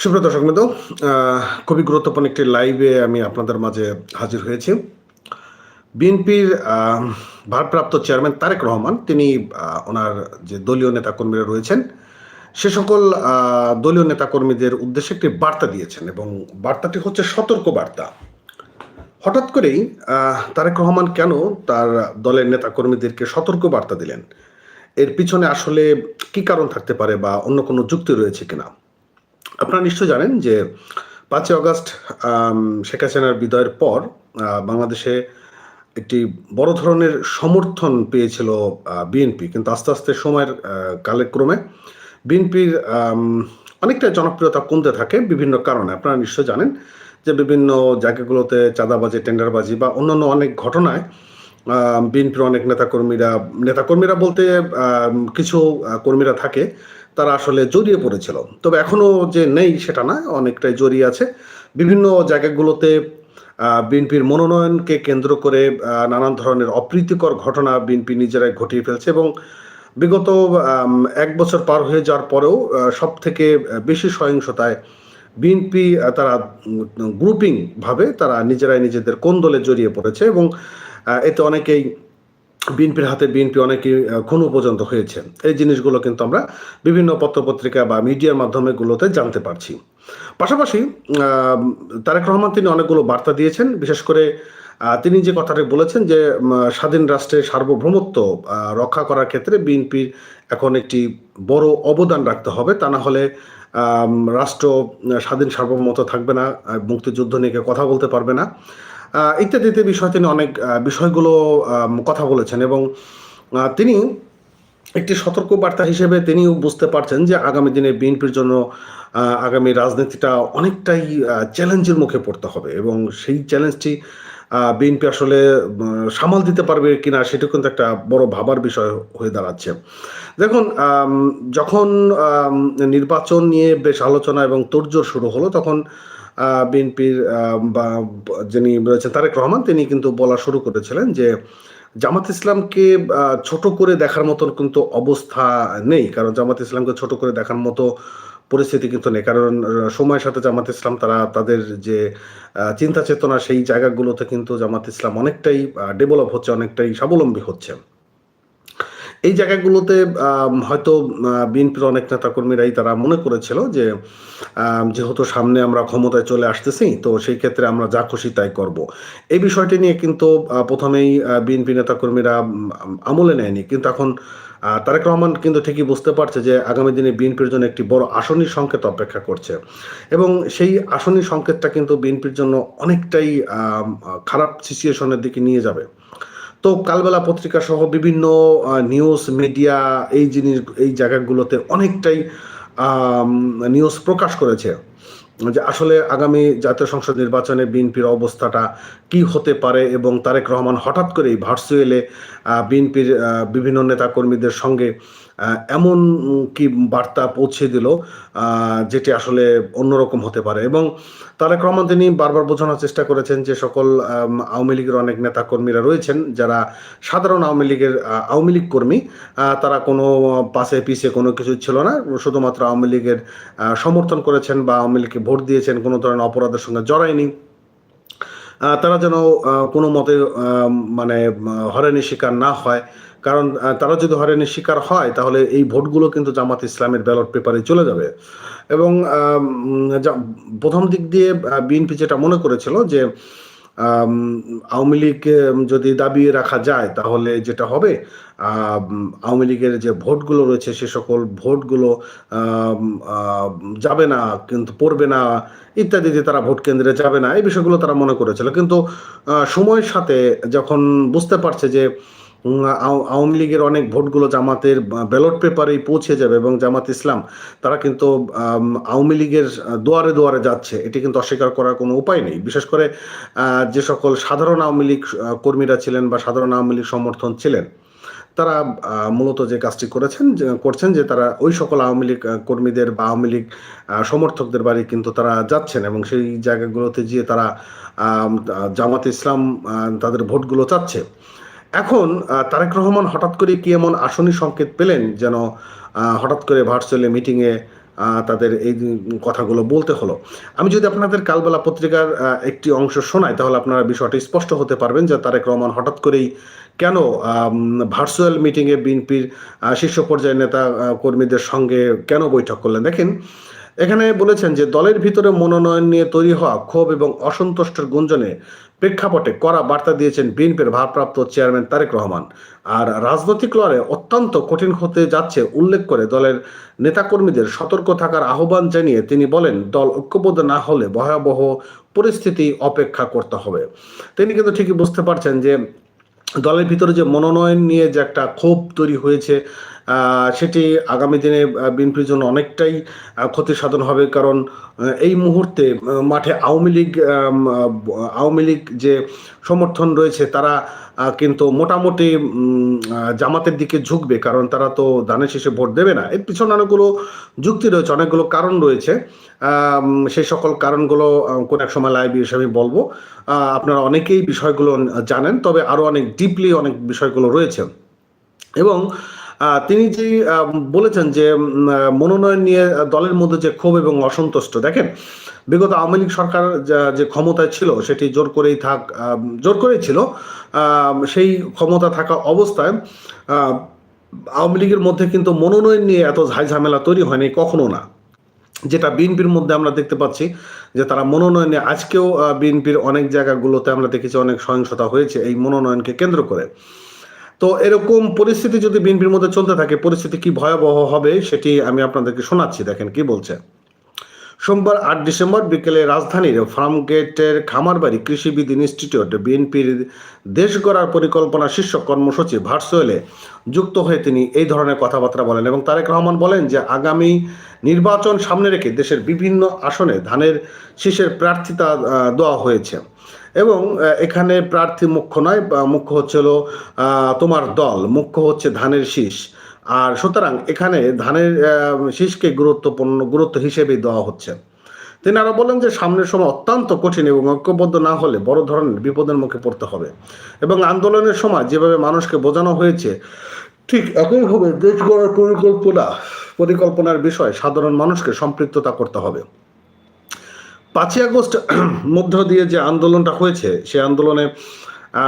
সুপ্রিয় দর্শক বৃন্দ খুবই গুরুত্বপূর্ণ একটি লাইভে আমি আপনাদের মাঝে হাজির হয়েছি। বিএনপির ভারপ্রাপ্ত চেয়ারম্যান তারেক রহমান, তিনি ওনার যে দলীয় নেতাকর্মীরা রয়েছেন, সে সকল দলীয় নেতাকর্মীদের উদ্দেশ্যে একটি বার্তা দিয়েছেন এবং বার্তাটি হচ্ছে সতর্ক বার্তা। হঠাৎ করেই তারেক রহমান কেন তার দলের নেতাকর্মীদেরকে সতর্ক বার্তা দিলেন? এর পিছনে আসলে কি কারণ থাকতে পারে বা অন্য কোনো যুক্তি রয়েছে কিনা? আপনারা নিশ্চয় জানেন যে পাঁচই আগস্ট আম, শেখ হাসিনার বিদায়ের পর বাংলাদেশে একটি বড় ধরনের সমর্থন পেয়েছিল বিএনপি। কিন্তু আস্তে আস্তে সময়ের কালক্রমে বিএনপির অনেকটা জনপ্রিয়তা কমতে থাকে বিভিন্ন কারণে। আপনারা নিশ্চয় জানেন যে বিভিন্ন জায়গাগুলোতে চাঁদাবাজি টেন্ডারবাজি বা অন্যান্য অনেক ঘটনায় বিএনপির অনেক নেতাকর্মীরা নেতাকর্মীরা বলতে কিছু কর্মীরা থাকে তারা আসলে জড়িয়ে পড়েছিল। তবে এখনও যে নেই সেটা না, অনেকটাই জড়িয়ে আছে। বিভিন্ন জায়গাগুলোতে বিএনপির মনোনয়নকে কেন্দ্র করে নানান ধরনের অপ্রীতিকর ঘটনা বিএনপি নিজেরাই ঘটিয়ে ফেলছে এবং বিগত এক বছর পার হয়ে যাওয়ার পরেও সব থেকে বেশি সহিংসতায় বিএনপি তারা গ্রুপিং ভাবে তারা নিজেরাই নিজেদের কোন দলে জড়িয়ে পড়েছে এবং এতে অনেকেই বিএনপির হাতে বিএনপি অনেকে খুনও পর্যন্ত হয়েছে। এই জিনিসগুলো কিন্তু আমরা বিভিন্ন পত্রপত্রিকা বা মিডিয়ার মাধ্যমে গুলোতে জানতে পারছি। পাশাপাশি তারেক রহমান তিনি অনেকগুলো বার্তা দিয়েছেন। বিশেষ করে তিনি যে কথাটি বলেছেন যে স্বাধীন রাষ্ট্রের সার্বভৌমত্ব রক্ষা করার ক্ষেত্রে বিএনপির এখন একটি বড় অবদান রাখতে হবে। তা না হলে রাষ্ট্র স্বাধীন সার্বভৌমত্ব থাকবে না মুক্তিযুদ্ধ নিয়ে কথা বলতে পারবে না। ইত্যাদিতে বিষয়ে তিনি অনেক বিষয়গুলো কথা বলেছেন এবং তিনি একটি সতর্ক বার্তা হিসেবে তিনিও বুঝতে পারছেন যে আগামী দিনে বিএনপির জন্য আগামী রাজনীতিটা অনেকটাই চ্যালেঞ্জের মুখে পড়তে হবে এবং সেই চ্যালেঞ্জটি বিএনপি আসলে সামাল দিতে পারবে কিনা সেটা কিন্তু একটা বড় ভাবার বিষয় হয়ে দাঁড়াচ্ছে। দেখুন যখন নির্বাচন নিয়ে বেশ আলোচনা এবং তোড়জোড় শুরু হলো, তখন বিএনপির বা যিনি রয়েছেন তারেক রহমান, তিনি কিন্তু বলা শুরু করেছিলেন যে জামাত ইসলামকে ছোট করে দেখার মতন কিন্তু অবস্থা নেই। কারণ জামাত ইসলামকে ছোট করে দেখার মতো পরিস্থিতি কিন্তু নেই। কারণ সময়ের সাথে জামাত ইসলাম, তারা তাদের যে চিন্তা চেতনা, সেই জায়গাগুলোতে কিন্তু জামাত ইসলাম অনেকটাই ডেভেলপ হচ্ছে, অনেকটাই স্বাবলম্বী হচ্ছে। এই জায়গাগুলোতে হয়তো বিএনপির অনেক নেতাকর্মীরাই তারা মনে করেছিল যে যেহেতু সামনে আমরা ক্ষমতায় চলে আসতেছি, তো সেই ক্ষেত্রে আমরা যা খুশি তাই করব। এই বিষয়টি নিয়ে কিন্তু প্রথমেই বিএনপি নেতাকর্মীরা আমলে নেয়নি। কিন্তু এখন তারেক রহমান কিন্তু ঠিকই বুঝতে পারছে যে, আগামী দিনে বিএনপির জন্য একটি বড় আসনী সংকেত অপেক্ষা করছে। এবং সেই আসনী সংকেতটা কিন্তু বিএনপির জন্য অনেকটাই খারাপ সিচুয়েশনের দিকে নিয়ে যাবে। তো কালবেলা পত্রিকা সহ বিভিন্ন নিউজ মিডিয়া এই জিনিস, এই জায়গাগুলোতে অনেকটাই নিউজ প্রকাশ করেছে। যে আসলে আগামী জাতীয় সংসদ নির্বাচনে বিএনপির অবস্থাটা কি হতে পারে এবং তারেক রহমান হঠাৎ করেই ভার্চুয়েলে বিএনপির বিভিন্ন নেতাকর্মীদের সঙ্গে এমন কি বার্তা পৌঁছে দিল যেটি আসলে অন্যরকম হতে পারে। এবং তারেক রহমান তিনি বারবার বোঝানোর চেষ্টা করেছেন যে সকল আওয়ামী লীগের অনেক নেতাকর্মীরা রয়েছেন, যারা সাধারণ আওয়ামী লীগের আওয়ামী লীগ কর্মী তারা কোনো পাশে পিছে কোনো কিছু ছিল না, শুধুমাত্র আওয়ামী লীগের সমর্থন করেছেন বা আওয়ামী লীগকে ভোট দিয়েছেন, কোনো ধরনের অপরাধের সঙ্গে জড়ায়নি। তারা যেন কোনো মতে মানে হয়রানির শিকার না হয়। কারণ তারা যদি হয়রানির শিকার হয়, তাহলে এই ভোটগুলো কিন্তু জামাত ইসলামের ব্যালট পেপারে চলে যাবে। এবং প্রথম দিক দিয়ে বিএনপি যেটা মনে করেছিল যে আওয়ামী লীগ যদি দাবিয়ে রাখা যায়, তাহলে যেটা হবে আওয়ামী লীগের যে ভোটগুলো রয়েছে, সে সকল ভোটগুলো যাবে না, কিন্তু পড়বে না, ইত্যাদি ইত্যাদিতে তারা ভোট কেন্দ্রে যাবে না, এই বিষয়গুলো তারা মনে করেছিল। কিন্তু সময়ের সাথে যখন বুঝতে পারছে যে আওয়ামী লীগের অনেক ভোটগুলো জামাতের ব্যালট পেপারেই পৌঁছে যাবে এবং জামাত ইসলাম, তারা কিন্তু আওয়ামী লীগের দুয়ারে দুয়ারে যাচ্ছে। এটি কিন্তু অস্বীকার করার কোনো উপায় নেই। বিশেষ করে যে সকল সাধারণ আওয়ামী লীগ কর্মীরা ছিলেন বা সাধারণ আওয়ামী লীগ সমর্থন ছিলেন, তারা মূলত যে কাজটি করেছেন করছেন যে তারা ওই সকল আওয়ামী লীগ কর্মীদের বা আওয়ামী লীগ সমর্থকদের বাড়ি কিন্তু তারা যাচ্ছেন এবং সেই জায়গাগুলোতে গিয়ে তারা জামাত ইসলাম তাদের ভোটগুলো চাচ্ছে। এখন তারেক রহমান হঠাৎ করে কি এমন আসনি সংকেত পেলেন যেন হঠাৎ করে ভার্চুয়ালি মিটিংয়ে তাদের এই কথাগুলো বলতে হলো? আমি যদি আপনাদের কালবেলা পত্রিকার একটি অংশ শোনাই, তাহলে আপনারা বিষয়টি স্পষ্ট হতে পারবেন যে তারেক রহমান হঠাৎ করেই কেন ভার্চুয়াল মিটিংয়ে বিএনপির শীর্ষ পর্যায়ের নেতা কর্মীদের সঙ্গে কেন বৈঠক করলেন? দেখেন এখানে বলেছেন যে দলের ভিতরে মনোনয়ন নিয়ে তৈরি হওয়া ক্ষোভ এবং অসন্তুষ্টের গুঞ্জনে প্রেক্ষাপটে কড়া বার্তা দিয়েছেন বিএনপির ভারপ্রাপ্ত চেয়ারম্যান তারেক রহমান। আর রাজনৈতিক লড়াই অত্যন্ত কঠিন হতে যাচ্ছে উল্লেখ করে দলের নেতাকর্মীদের সতর্ক থাকার আহ্বান জানিয়ে তিনি বলেন, দল ঐক্যবদ্ধ না হলে ভয়াবহ পরিস্থিতি অপেক্ষা করতে হবে। তিনি কিন্তু ঠিকই বুঝতে পারছেন যে দলের ভিতরে যে মনোনয়ন নিয়ে যে একটা ক্ষোভ তৈরি হয়েছে সেটি আগামী দিনে বিএনপির জন্য অনেকটাই ক্ষতি সাধন হবে। কারণ এই মুহূর্তে মাঠে আওয়ামী লীগ আওয়ামী লীগ যে সমর্থন রয়েছে, তারা কিন্তু মোটামুটি জামাতের দিকে ঝুঁকবে। কারণ তারা তো ধানের শেষে ভোট দেবে না। এর পিছনে অনেকগুলো যুক্তি রয়েছে, অনেকগুলো কারণ রয়েছে। সেই সকল কারণগুলো কোন এক সময় লাইভ হিসেবে বলব। আপনারা অনেকেই বিষয়গুলো জানেন, তবে আরও অনেক ডিপলি অনেক বিষয়গুলো রয়েছে। এবং তিনি যে বলেছেন যে মনোনয়ন নিয়ে দলের মধ্যে যে ক্ষোভ এবং অসন্তুষ্ট, দেখেন, বিগত আওয়ামী লীগ সরকার যা- ক্ষমতায় ছিল, সেটি জোর করেই থাক জোর করেই ছিল সেই ক্ষমতা থাকা অবস্থায় আওয়ামী লীগের মধ্যে কিন্তু মনোনয়ন নিয়ে এত ঝামেলা তৈরি হয়নি, কখনো না। যেটা বিএনপির মধ্যে আমরা দেখতে পাচ্ছি, যে তারা মনোনয়নে আজকেও বিএনপির অনেক জায়গাগুলোতে আমরা দেখেছি অনেক সহিংসতা হয়েছে এই মনোনয়নকে কেন্দ্র করে। তো এরকম পরিস্থিতি যদি বিএনপির মধ্যে চলতে থাকে, পরিস্থিতি কি ভয়াবহ হবে সেটি আমি আপনাদেরকে শোনাচ্ছি, দেখেন কি বলছে। সোমবার আট ডিসেম্বর বিকেলে রাজধানীর ফার্মগেটের খামারবাড়ি কৃষিবিদ ইনস্টিটিউট বিএনপির দেশ গড়ার পরিকল্পনা শীর্ষক কর্মসূচি ভার্চুয়ালে যুক্ত হয়ে তিনি এই ধরনের কথাবার্তা বলেন এবং তারেক রহমান বলেন যে, আগামী নির্বাচন সামনে রেখে দেশের বিভিন্ন আসনে ধানের শীষের প্রার্থিতা দেওয়া হয়েছে। এবং এখানে প্রার্থী মুখ্য নয় মুখ্য হচ্ছে হলো তোমার দল, মুখ্য হচ্ছে ধানের শীষ। আর সুতরাং এখানে ধানের শীষকে গুরুত্বপূর্ণ, গুরুত্ব হিসেবে দেওয়া হচ্ছে। তিনি আরও বলেন যে, সামনের সময় অত্যন্ত কঠিন এবং ঐক্যবদ্ধ না হলে বড় ধরনের বিপদের মুখে পড়তে হবে। এবং আন্দোলনের সময় যেভাবে মানুষকে বোঝানো হয়েছে, ঠিক একইভাবে দেশ গড়ার পরিকল্পনা, পরিকল্পনার বিষয়ে সাধারণ মানুষকে সম্পৃক্ততা করতে হবে। পাঁচই আগস্ট মধ্য দিয়ে যে আন্দোলনটা হয়েছে, সেই আন্দোলনে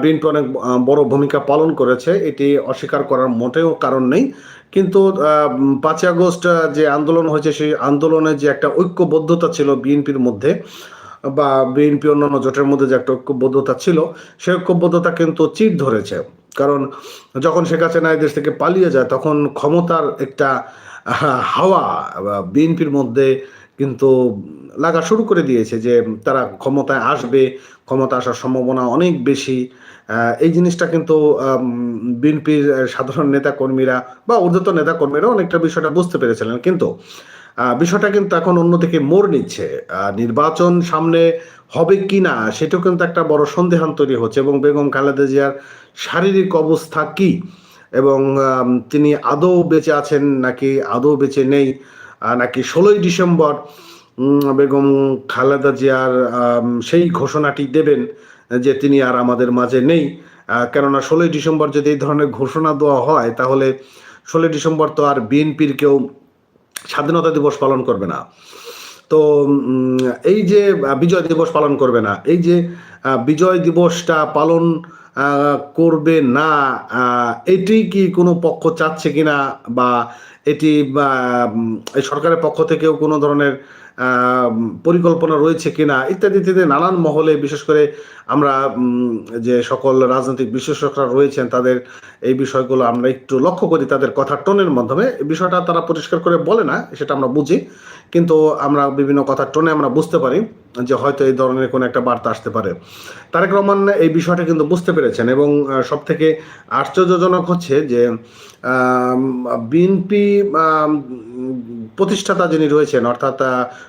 বিএনপি অনেক বড় ভূমিকা পালন করেছে। এটি অস্বীকার করার মোটেও কারণ নেই। কিন্তু পাঁচই আগস্ট যে আন্দোলন হয়েছে, সেই আন্দোলনে যে একটা ঐক্যবদ্ধতা ছিল বিএনপির মধ্যে, বা বিএনপি অন্যান্য জোটের মধ্যে যে একটা ঐক্যবদ্ধতা ছিল, সেই ঐক্যবদ্ধতা কিন্তু চির ধরেছে। কারণ, যখন শেখ হাসিনা দেশ থেকে পালিয়ে যায়, তখন ক্ষমতার একটা হাওয়া বিএনপির মধ্যে কিন্তু লাগা শুরু করে দিয়েছে যে তারা ক্ষমতায় আসবে, ক্ষমতা আসার সম্ভাবনা অনেক বেশি। এই জিনিসটা কিন্তু বিএনপির সাধারণ নেতা কর্মীরা বা ঊর্ধ্বতন নেতা কর্মীরা অনেকটা বিষয়টা বুঝতে পেরেছিলেন। কিন্তু বিষয়টা কিন্তু এখন অন্যদিকে মোড় নিচ্ছে। নির্বাচন সামনে হবে কি না, সেটাও কিন্তু একটা বড় সন্দেহান তৈরি হচ্ছে। এবং বেগম খালেদা জিয়ার শারীরিক অবস্থা কি? এবং তিনি আদৌ বেঁচে আছেন নাকি আদৌ বেঁচে নেই? নাকি ষোলোই ডিসেম্বর বেগম খালেদা জিয়ার সেই ঘোষণাটি দেবেন যে তিনি আর আমাদের মাঝে নেই। কেননা ষোলোই ডিসেম্বর যদি এই ধরনের ঘোষণা দেওয়া হয়, তাহলে ষোলোই ডিসেম্বর তো আর বিএনপির কেউ স্বাধীনতা দিবস পালন করবে না। তো এই যে বিজয় দিবস পালন করবে না, এই যে বিজয় দিবসটা পালন করবে না এটি কি কোনো পক্ষ চাচ্ছে কিনা বা এটি সরকারের পক্ষ থেকেও কোনো ধরনের পরিকল্পনা রয়েছে কিনা, ইত্যাদি ইত্যাদি নানান মহলে বিশেষ করে আমরা যে সকল রাজনৈতিক বিশেষজ্ঞরা রয়েছেন, তাদের এই বিষয়গুলো আমরা একটু লক্ষ্য করি, তাদের কথা টোনের মাধ্যমে। বিষয়টা তারা পরিষ্কার করে বলে না, সেটা আমরা বুঝি। কিন্তু আমরা বিভিন্ন কথার টোনে আমরা বুঝতে পারি। যে হয়তো এই ধরনের কোনো একটা বার্তা আসতে পারে। তারেক রহমান এই বিষয়টা কিন্তু বুঝতে পেরেছেন এবং সব থেকে আশ্চর্যজনক হচ্ছে যে বিএনপি প্রতিষ্ঠাতা যিনি রয়েছেন, অর্থাৎ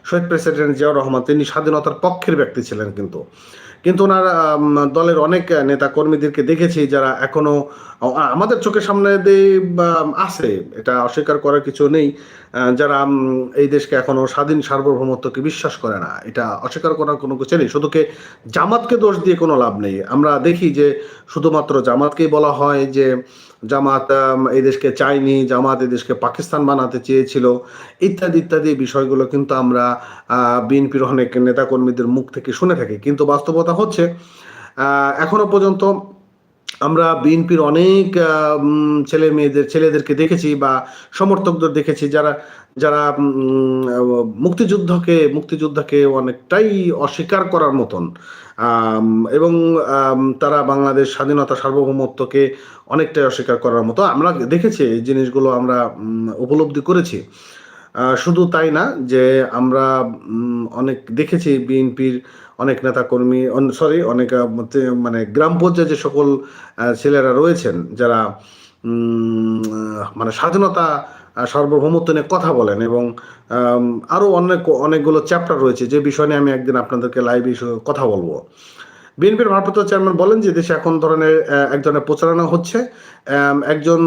শহীদ প্রেসিডেন্ট জিয়াউর রহমান, তিনি স্বাধীনতার পক্ষের ব্যক্তি ছিলেন কিন্তু। কিন্তু ওনার দলের অনেক নেতা কর্মীদেরকে দেখেছি যারা এখনও আমাদের চোখের সামনে দিয়ে আছে। এটা অস্বীকার করার কিছু নেই। যারা এই দেশকে এখনও স্বাধীন সার্বভৌমত্বকে বিশ্বাস করে না, এটা অস্বীকার করার কোনো কিছু নেই। শুধুকে জামাতকে দোষ দিয়ে কোনো লাভ নেই। আমরা দেখি যে শুধুমাত্র জামাতকেই বলা হয় যে জামাত এই দেশকে চায়নি, জামাত এই দেশকে পাকিস্তান বানাতে চেয়েছিল, ইত্যাদি ইত্যাদি বিষয়গুলো কিন্তু আমরা বিএনপির অনেক নেতাকর্মীদের মুখ থেকে শুনে থাকি। কিন্তু বাস্তবতা হচ্ছে এখনও পর্যন্ত আমরা বিএনপির অনেক ছেলে মেয়েদের, ছেলেদেরকে দেখেছি বা সমর্থকদের দেখেছি যারা যারা মুক্তিযুদ্ধকে মুক্তিযুদ্ধকে অনেকটাই অস্বীকার করার মতন। এবং তারা বাংলাদেশ স্বাধীনতা সার্বভৌমত্বকে অনেকটাই অস্বীকার করার মতো। আমরা দেখেছি এই জিনিসগুলো আমরা উপলব্ধি করেছি। শুধু তাই না, যে আমরা অনেক দেখেছি বিএনপির অনেক নেতাকর্মী সরি অনেক মানে গ্রাম পর্যায়ে যে সকল ছেলেরা রয়েছেন, যারা মানে স্বাধীনতা সার্বভৌমত্ব নিয়ে কথা বলেন এবং আরও অনেক, অনেকগুলো চ্যাপ্টার রয়েছে যে বিষয় নিয়ে আমি একদিন আপনাদেরকে লাইভ কথা বলব। বিএনপির ভারপ্রাপ্ত চেয়ারম্যান বলেন যে দেশে এখন ধরনের এক ধরনের প্রচারণা হচ্ছে একজন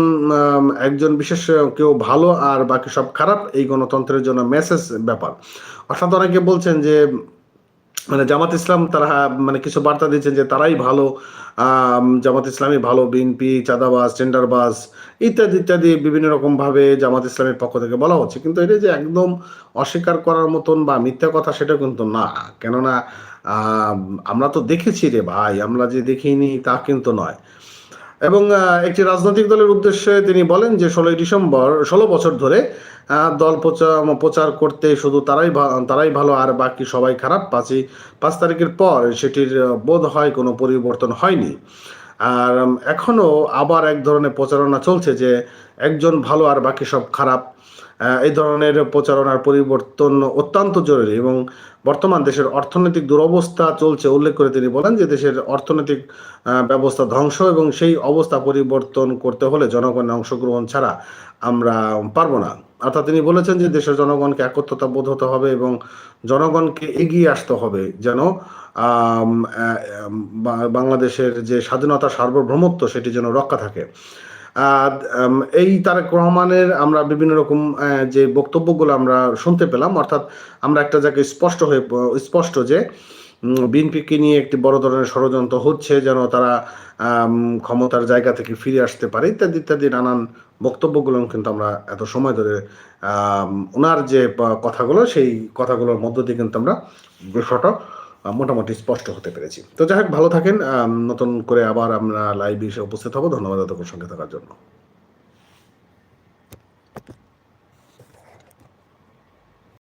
একজন বিশেষ কেউ ভালো আর বাকি সব খারাপ, এই গণতন্ত্রের জন্য মেসেজ ব্যাপার। অর্থাৎ অনেকে বলছেন যে মানে জামাত ইসলাম তারা মানে কিছু বার্তা দিচ্ছেন যে তারাই ভালো জামাত ইসলামী ভালো, বিএনপি, চাঁদাবাজ, টেন্ডারবাজ, ইত্যাদি ইত্যাদি বিভিন্ন রকম ভাবে জামাত ইসলামের পক্ষ থেকে বলা হচ্ছে। কিন্তু এটা যে একদম অস্বীকার করার মতন বা মিথ্যা কথা সেটা কিন্তু না। কেননা আমরা তো দেখেছি রে ভাই, আমরা যে দেখিনি তা কিন্তু নয়। এবং একটি রাজনৈতিক দলের উদ্দেশ্যে তিনি বলেন যে ষোলোই ডিসেম্বর, ষোলো বছর ধরে দল প্রচার প্রচার করতে শুধু তারাই তারাই ভালো আর বাকি সবাই খারাপ। পাঁচই পাঁচ তারিখের পর সেটির বোধ হয় কোনো পরিবর্তন হয়নি। আর এখনও আবার এক ধরনের প্রচারণা চলছে যে একজন ভালো আর বাকি সব খারাপ এই ধরনের প্রচারণার পরিবর্তন অত্যন্ত জরুরি এবং বর্তমান দেশের অর্থনৈতিক দুরবস্থা চলছে। উল্লেখ করে তিনি বলেন যে দেশের অর্থনৈতিক ব্যবস্থা ধ্বংস এবং সেই অবস্থা পরিবর্তন করতে হলে জনগণের অংশগ্রহণ ছাড়া আমরা পারব না। অর্থাৎ তিনি বলেছেন যে দেশের জনগণকে একত্রতা বোধ হতে হবে এবং জনগণকে এগিয়ে আসতে হবে যেন বাংলাদেশের যে স্বাধীনতা সার্বভৌমত্ব সেটি যেন রক্ষা থাকে। এই তারেক রহমানের আমরা বিভিন্ন রকম যে বক্তব্যগুলো আমরা শুনতে পেলাম, অর্থাৎ আমরা একটা জায়গায় স্পষ্ট হয়ে, স্পষ্ট যে বিএনপিকে নিয়ে একটি বড় ধরনের ষড়যন্ত্র হচ্ছে যেন তারা ক্ষমতার জায়গা থেকে ফিরে আসতে পারে, ইত্যাদি ইত্যাদি নানান বক্তব্যগুলো কিন্তু আমরা এত সময় ধরে ওনার যে কথাগুলো, সেই কথাগুলোর মধ্য দিয়ে কিন্তু আমরা বিষয়টা মোটামুটি স্পষ্ট হতে পেরেছি। তো যাই হোক, ভালো থাকেন নতুন করে আবার আমরা লাইভ এসে উপস্থিত হব। ধন্যবাদ এতক্ষণ সঙ্গে থাকার জন্য।